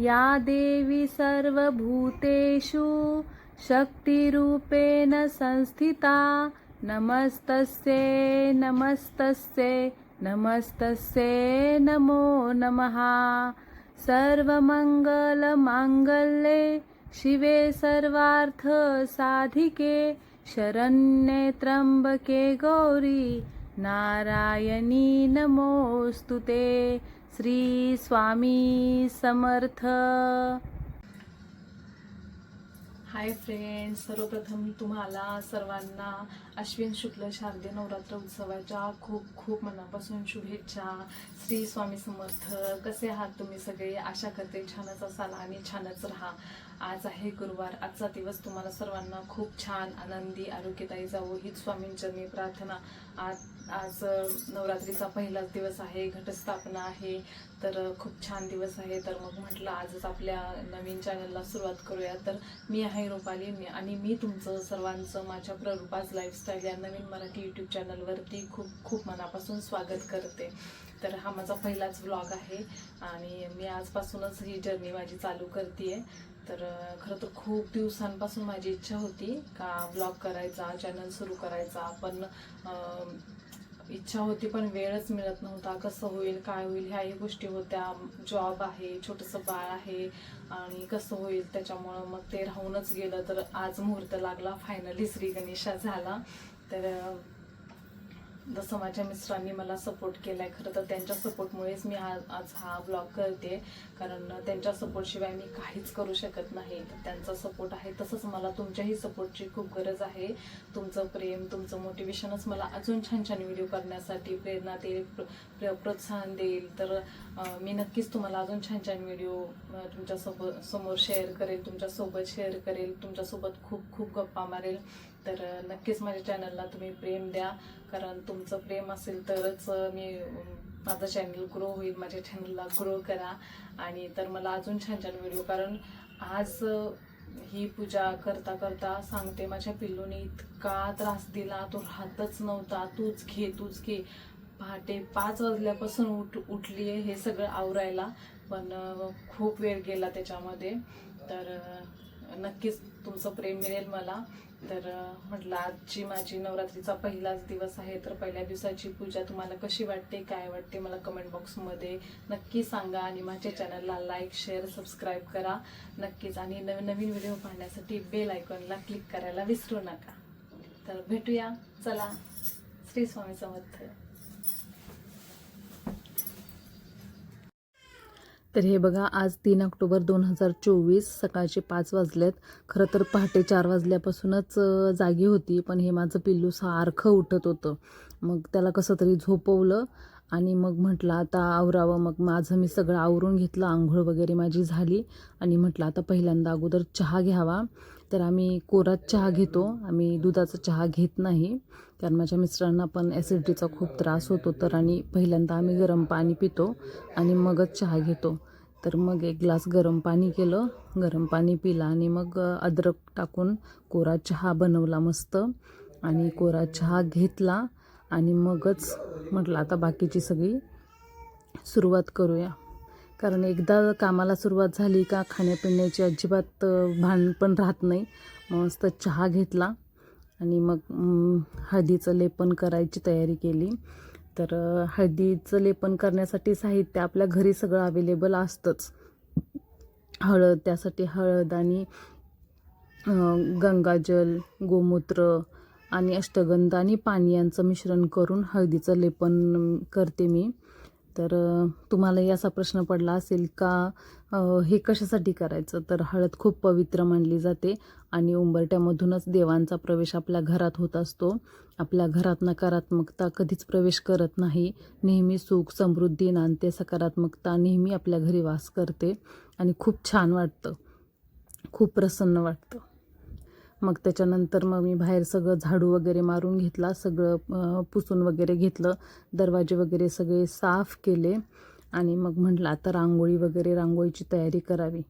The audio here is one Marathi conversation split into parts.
या देवी सर्वभूतेषु शक्तिरूपेण संस्थिता। नमस्तस्ये नमस्तस्ये नमस्तस्ये नमो नमः। सर्वमङ्गलमाङ्गल्ये शिवे सर्वार्थसाधिके शरण्ये त्र्यम्बके गौरी नारायणी नमोऽस्तु ते। श्री स्वामी समर्थ. हाय फ्रेंड्स सर्वप्रथम तुम्हाला सर्वांना अश्विन शुक्ल शारदीय नवरात्र उत्सवाच्या खूप खूप मनापासून शुभेच्छा. श्री स्वामी समर्थ कसे आहात तुम्ही सगळे? आशा करते छानच असाल आणि छानच राहा. आज आहे गुरुवार आजचा दिवस तुम्हाला सर्वांना खूप छान आनंदी आरोग्यदायी जावो हीच स्वामींचरणी प्रार्थना. आज आज नवरात्रीचा पहिलाच दिवस आहे घटस्थापना आहे तर खूप छान दिवस आहे. तर मग म्हटलं आजच आपल्या नवीन चॅनलला सुरुवात करूया. तर मी आहे रुपाली. मी आणि मी तुमचं सर्वांचं माझ्या प्ररूपाज लाईफस्टाईल या नवीन मराठी यूट्यूब चॅनलवरती खूप खूप मनापासून स्वागत करते. तर हा माझा पहिलाच व्लॉग आहे. आणि मी आजपासूनच ही जर्नी माझी चालू करते तर खरं तर खूप दिवसांपासून माझी इच्छा होती का ब्लॉग करायचा चॅनल सुरू करायचा. पण इच्छा होती पण वेळच मिळत नव्हता. कसं होईल काय होईल ह्याही गोष्टी होत्या. जॉब आहे छोटंसं बाळ आहे आणि कसं होईल त्याच्यामुळं मग ते राहूनच गेलं. तर आज मुहूर्त लागला. फायनली श्री गणेशा झाला. तर जसं माझ्या मिस्टरांनी मला सपोर्ट केलाय. खरं तर त्यांच्या सपोर्टमुळेच मी आज आज हा ब्लॉग करते. कारण त्यांच्या सपोर्टशिवाय मी काहीच करू शकत नाही. त्यांचा सपोर्ट आहे तसंच मला तुमच्याही सपोर्टची खूप गरज आहे. तुमचं प्रेम तुमचं मोटिवेशनच मला अजून छान छान व्हिडिओ करण्यासाठी प्रेरणा देईल प्र- प्र- प्रोत्साहन देईल. तर मी नक्कीच तुम्हाला अजून छान छान व्हिडिओ तुमच्यासोबत समोर शेअर करेल तुमच्यासोबत शेअर करेल तुमच्यासोबत खूप खूप गप्पा मारेल. तर नक्कीच माझ्या चॅनलला तुम्ही प्रेम द्या. कारण तुमचं प्रेम असेल तरच मी माझं चॅनल ग्रो होईल. माझ्या चॅनलला ग्रो करा. आणि तर मला अजून छान छान व्हिडिओ कारण आज ही पूजा करता करता सांगते माझ्या पिल्लूने इतका त्रास दिला. तो राहतच नव्हता. तूच घे तूच घे. पहाटे पाच वाजल्यापासून उठ उठली आहे हे सगळं आवरायला. पण खूप वेळ गेला त्याच्यामध्ये. तर नक्कीच तुमचं प्रेम मिळेल मला. तर म्हटलं आजची माझी नवरात्रीचा पहिलाच दिवस आहे तर पहिल्या दिवसाची पूजा तुम्हाला कशी वाटते काय वाटते मला कमेंट बॉक्समध्ये नक्की सांगा आणि माझ्या चॅनलला लाईक शेअर सबस्क्राईब करा. नक्कीच आणि नवीन नवीन व्हिडिओ पाहण्यासाठी बेल आयकॉनला क्लिक करायला विसरू नका. तर भेटूया. चला श्री स्वामी समर्थ. तर हे बघा आज तीन ऑक्टोबर दोन हजार चोवीस सकाळचे पाच वाजलेत. खरं तर पहाटे चार वाजल्यापासूनच जागी होती पण हे माझं पिल्लू सारखं उठत होतं. मग त्याला कसं तरी झोपवलं आणि मग म्हटलं आता आवरावं. मग माझं मी सगळं आवरून घेतलं आंघोळ वगैरे माझी झाली आणि म्हटलं आता पहिल्यांदा अगोदर चहा घ्यावा. तर आम्ही कोरात चहा घेतो. आम्ही दुधाचा चहा घेत नाही. कारण माझ्या मिस्टरांना पण ॲसिडिटीचा खूप त्रास होतो तर आणि पहिल्यांदा आम्ही गरम पाणी पितो आणि मगच चहा घेतो. तर मग एक ग्लास गरम पाणी केलं. गरम पाणी पिलं आणि मग अद्रक टाकून कोरा चहा बनवला मस्त. आणि कोरा चहा घेतला आणि मगच म्हटलं आता बाकीची सगळी सुरुवात करूया. कारण एकदा कामाला सुरुवात झाली का खाण्यापिण्याची अजिबात भान पण राहत नाही. मस्त चहा घेतला आणि मग हळदीचं लेपन करायची तयारी केली. तर हळदीचं लेपन करण्यासाठी साहित्य आपल्या घरी सगळं अवेलेबल असतंच. हळद त्यासाठी हळद आणि गंगाजल गोमूत्र आणि अष्टगंध आणि पाणी यांचं मिश्रण करून हळदीचं लेपन करते मी. तर तुम्हालाही असा प्रश्न पडला असेल का हे कशासाठी करायचं? तर हळद खूप पवित्र मानली जाते आणि उंबरट्यामधूनच देवांचा प्रवेश आपल्या घरात होत असतो. आपल्या घरात नकारात्मकता कधीच प्रवेश करत नाही. नेहमी सुख समृद्धी नांदते सकारात्मकता नेहमी आपल्या घरी वास करते आणि खूप छान वाटतं. खूप प्रसन्न वाटतं. मग त्याच्यानंतर मग मी बाहेर सगळं झाडू वगैरे मारून घेतला सगळं पुसून वगैरे घेतलं दरवाजे वगैरे सगळे साफ केले आणि मग म्हटलं आता रांगोळी वगैरे रांगोळीची तयारी करावी.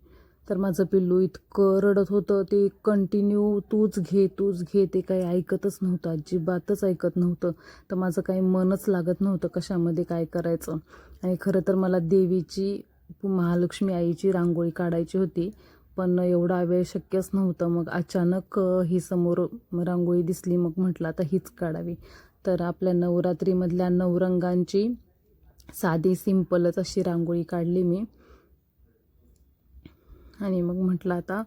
तर माझं पिल्लू इतकं रडत होतं ते कंटिन्यू तूच घे तूच घे ते काही ऐकतच नव्हतं अजिबातच ऐकत नव्हतं. तर माझं काही मनच लागत नव्हतं कशामध्ये काय करायचं. आणि खरं तर मला देवीची महालक्ष्मी आईची रांगोळी काढायची होती. पण एवढा वेळ शक्यच नव्हतं. मग अचानक ही समोर रांगोळी दिसली. मग म्हटलं आता हीच काढावी. तर आपल्या नवरात्रीमधल्या नऊ रंगांची साधी सिंपलच अशी रांगोळी काढली मी. आणि मग म्हटलं आता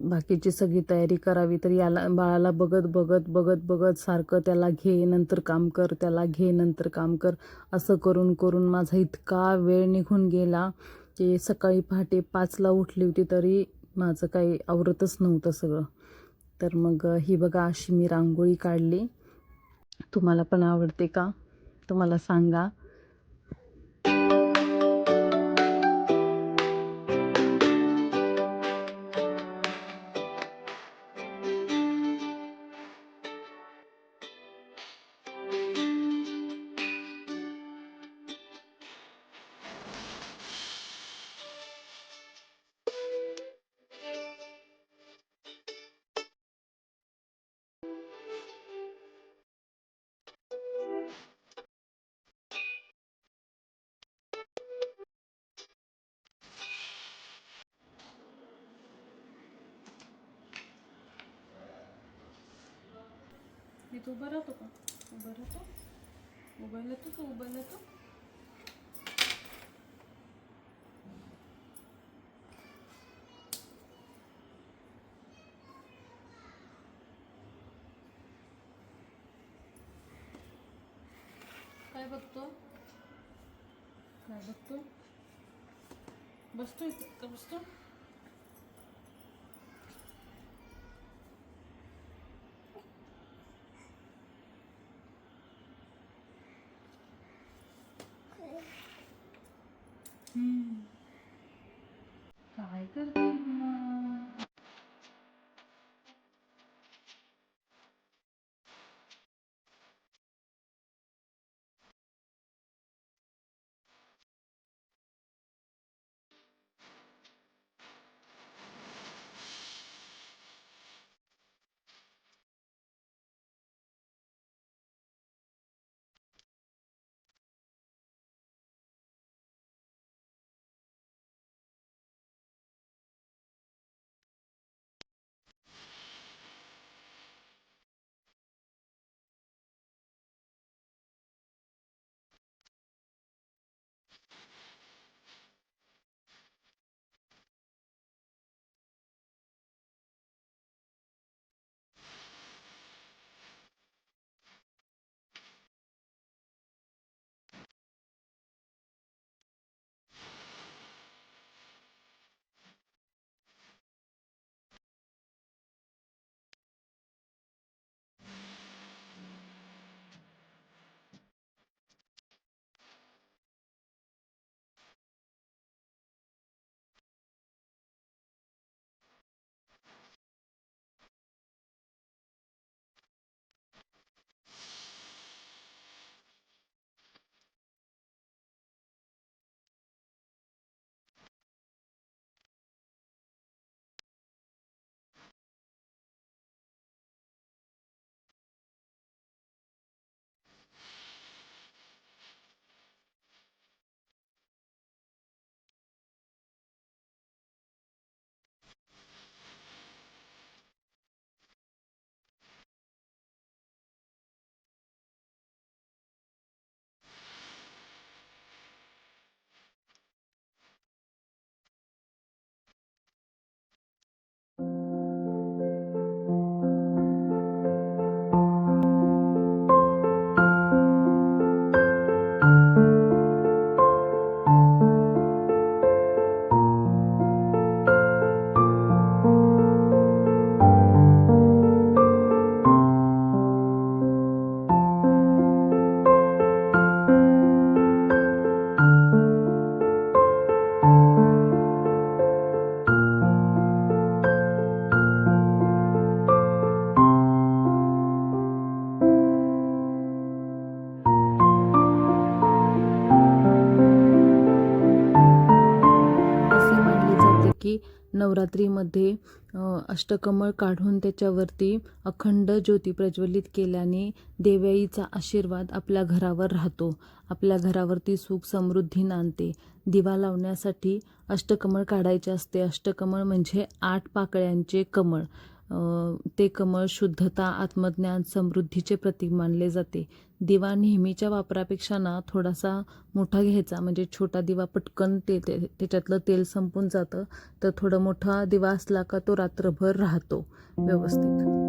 बाकीची सगळी तयारी करावी तर याला बाळाला बघत बघत बघत बघत सारखं त्याला घे नंतर काम कर त्याला घे नंतर काम कर. असं करून करून माझा इतका वेळ निघून गेला. की सकाळी पहाटे पाचला उठली होती तरी माझं काही आवरतच नव्हतं सगळं. तर मग ही बघा अशी मी रांगोळी काढली. तुम्हाला पण आवडते का? तुम्हाला सांगा. मी तू उभा राहतो का उभा राहतो उभा राहतो का उभा राहतो काय बघतो काय बघतो बसतो इथं का बसतो काय करते मम्मा? नवरात्रीमध्ये अष्टकमळ काढून त्याच्यावरती अखंड ज्योती प्रज्वलित केल्याने देव्याईचा आशीर्वाद आपल्या घरावर राहतो. आपल्या घरावरती सुख समृद्धी नांदते. दिवा लावण्यासाठी अष्टकमळ काढायचे असते. अष्टकमळ म्हणजे आठ पाकळ्यांचे कमळ. ते कमळ शुद्धता आत्मज्ञान समृद्धीचे प्रतीक मानले जाते. दिवा नेहमीच्या वापरापेक्षा ना थोडासा मोठा घ्यायचा. म्हणजे छोटा दिवा पटकन ते ते त्याच्यातलं तेल संपून जातं. तर थोडं मोठा दिवा असला का तो रात्रभर राहतो व्यवस्थित.